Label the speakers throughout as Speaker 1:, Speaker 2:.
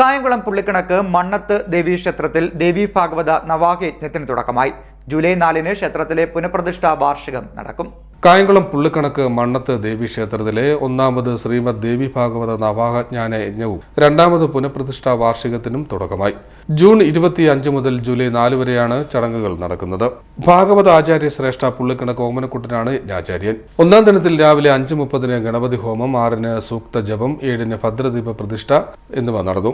Speaker 1: കായംകുളം പുള്ളിക്കണക്ക് മണ്ണത്ത് ദേവീ ക്ഷേത്രത്തിൽ ദേവീ ഭാഗവത നവാഹയജ്ഞത്തിന് തുടക്കമായി. ജൂലൈ നാലിന് ക്ഷേത്രത്തിലെ പുനഃപ്രതിഷ്ഠാ വാർഷികം നടക്കും.
Speaker 2: കായംകുളം പുള്ളിക്കണക്ക് മണ്ണത്ത് ദേവി ക്ഷേത്രത്തിലെ ഒന്നാമത് ശ്രീമദ് ദേവി ഭാഗവത നവാഹജ്ഞാന യജ്ഞവും രണ്ടാമത് പുനഃപ്രതിഷ്ഠാ വാർഷികത്തിനും തുടക്കമായി. ജൂൺ ഇരുപത്തി അഞ്ച് മുതൽ ജൂലൈ നാല് വരെയാണ് ചടങ്ങുകൾ നടക്കുന്നത്. ഭാഗവത ആചാര്യ ശ്രേഷ്ഠ പുള്ളിക്കണക്ക് ഓമനക്കുട്ടനാണ് യജ്ഞാചാര്യൻ ഒന്നാം ദിനത്തിൽ രാവിലെ അഞ്ച് മുപ്പതിന് ഗണപതി ഹോമം ആറിന് സൂക്ത ജപം ഏഴിന് ഭദ്രദീപ പ്രതിഷ്ഠ എന്നിവ നടന്നു.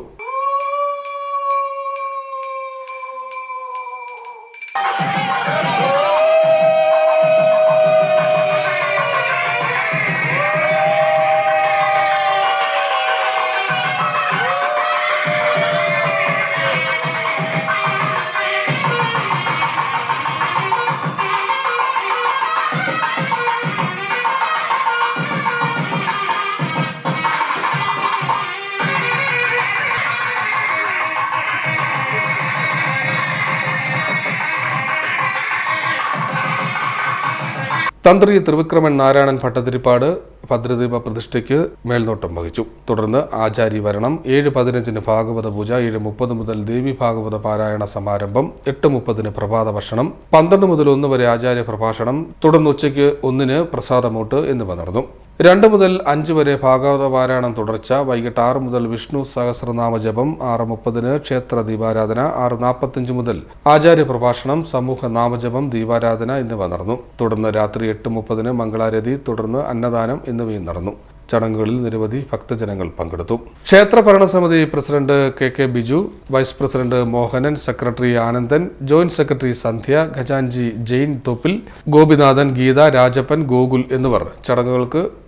Speaker 2: തന്ത്രി ത്രിവിക്രമൻ നാരായണൻ ഭട്ടതിരിപ്പാട് ഭദ്രദീപ പ്രതിഷ്ഠയ്ക്ക് മേൽനോട്ടം വഹിച്ചു. തുടർന്ന് ആചാരി വരണം ഏഴ് പതിനഞ്ചിന് ഭാഗവത പൂജ ഏഴ് മുപ്പത് മുതൽ ദേവി ഭാഗവത പാരായണ സമാരംഭം എട്ട് മുപ്പതിന് പ്രഭാത ഭക്ഷണം പന്ത്രണ്ട് മുതൽ ഒന്ന് വരെ ആചാര്യ പ്രഭാഷണം തുടർന്ന് ഉച്ചയ്ക്ക് ഒന്നിന് പ്രസാദമൂട്ട് എന്നിവ നടന്നു. രണ്ട് മുതൽ അഞ്ച് വരെ ഭാഗവത പാരായണം തുടർച്ച. വൈകിട്ട് ആറ് മുതൽ വിഷ്ണു സഹസ്രനാമ ജപം ആറ് മുപ്പതിന് ക്ഷേത്ര ദീപാരാധന ആറ് നാൽപ്പത്തിയഞ്ച് മുതൽ ആചാര്യ പ്രഭാഷണം സമൂഹ നാമജപം ദീപാരാധന എന്നിവ നടന്നു. തുടർന്ന് രാത്രി എട്ട് മുപ്പതിന് മംഗളാരതി തുടർന്ന് അന്നദാനം എന്നിവയും നടന്നു. ചടങ്ങുകളിൽ നിരവധി ഭക്തജനങ്ങൾ പങ്കെടുത്തു. ക്ഷേത്ര ഭരണസമിതി president K K Biju vice president Mohanan secretary Anandan joint secretary Sandhya ഖജാൻജി Jain Thoppil Gopinathan Geetha Rajappan Gokul എന്നിവർ ചടങ്ങുകൾക്ക്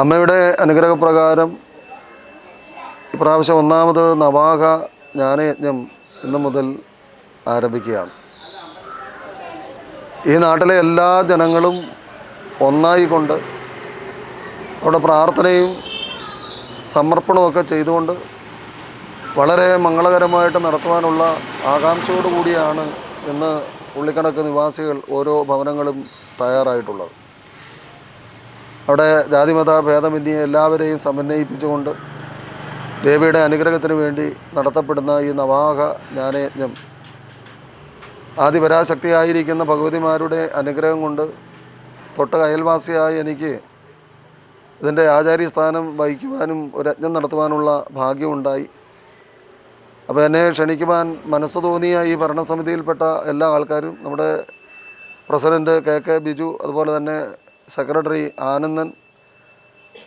Speaker 3: അമ്മയുടെ അനുഗ്രഹപ്രകാരം ഇപ്രാവശ്യം ഒന്നാമത് നവാഹ ജ്ഞാനയജ്ഞം ഇന്നു മുതൽ ആരംഭിക്കുകയാണ്. ഈ നാട്ടിലെ എല്ലാ ജനങ്ങളും ഒന്നായിക്കൊണ്ട് അവിടെ പ്രാർത്ഥനയും സമർപ്പണമൊക്കെ ചെയ്തുകൊണ്ട് വളരെ മംഗളകരമായിട്ട് നടത്തുവാനുള്ള ആകാംക്ഷയോടു കൂടിയാണ് ഇന്ന് ഉള്ളിക്കണക്ക് നിവാസികൾ ഓരോ ഭവനങ്ങളും തയ്യാറായിട്ടുള്ളത്. അവിടെ ജാതിമത ഭേദമന്യേ എല്ലാവരെയും സമന്വയിപ്പിച്ചുകൊണ്ട് ദേവിയുടെ അനുഗ്രഹത്തിന് വേണ്ടി നടത്തപ്പെടുന്ന ഈ നവാഹ ജ്ഞാനയജ്ഞം ആദിപരാശക്തിയായിരിക്കുന്ന ഭഗവതിമാരുടെ അനുഗ്രഹം കൊണ്ട് തൊട്ട് അയൽവാസിയായ എനിക്ക് ഇതിന്റെ ആചാര്യസ്ഥാനം വഹിക്കുവാനും ഒരു യജ്ഞം നടത്തുവാനുള്ള ഭാഗ്യമുണ്ടായി. അപ്പോൾ എന്നെ ക്ഷണിക്കുവാൻ മനസ്സ് തോന്നിയ ഈ ഭരണസമിതിയിൽപ്പെട്ട എല്ലാ ആൾക്കാരും നമ്മുടെ പ്രസിഡന്റ് കെ കെ ബിജു അതുപോലെ തന്നെ സെക്രട്ടറി ആനന്ദൻ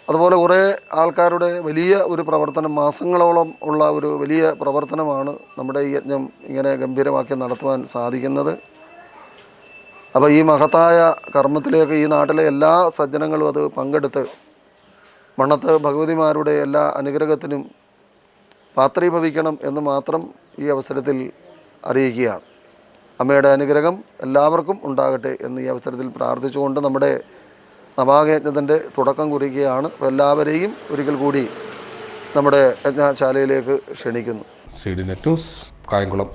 Speaker 3: അതുപോലെ കുറേ ആൾക്കാരുടെ വലിയ ഒരു പ്രവർത്തനം മാസങ്ങളോളം ഉള്ള ഒരു വലിയ പ്രവർത്തനമാണ് നമ്മുടെ ഈ യജ്ഞം ഇങ്ങനെ ഗംഭീരമാക്കി നടത്തുവാൻ സാധിക്കുന്നത്. അപ്പോൾ ഈ മഹത്തായ കർമ്മത്തിലേക്ക് ഈ നാട്ടിലെ എല്ലാ സജ്ജനങ്ങളും അത് പങ്കെടുത്ത് മണ്ണത്ത് ഭഗവതിമാരുടെ എല്ലാ അനുഗ്രഹത്തിനും പാത്രീഭവിക്കണം എന്ന് മാത്രം ഈ അവസരത്തിൽ അറിയിക്കുകയാണ്. അമ്മയുടെ അനുഗ്രഹം എല്ലാവർക്കും ഉണ്ടാകട്ടെ എന്ന് ഈ അവസരത്തിൽ പ്രാർത്ഥിച്ചുകൊണ്ട് നമ്മുടെ നവാകയജ്ഞത്തിന്റെ തുടക്കം കുറിക്കുകയാണ്. എല്ലാവരെയും ഒരിക്കൽ കൂടി നമ്മുടെ യജ്ഞശാലയിലേക്ക് ക്ഷണിക്കുന്നു.
Speaker 2: കായംകുളം.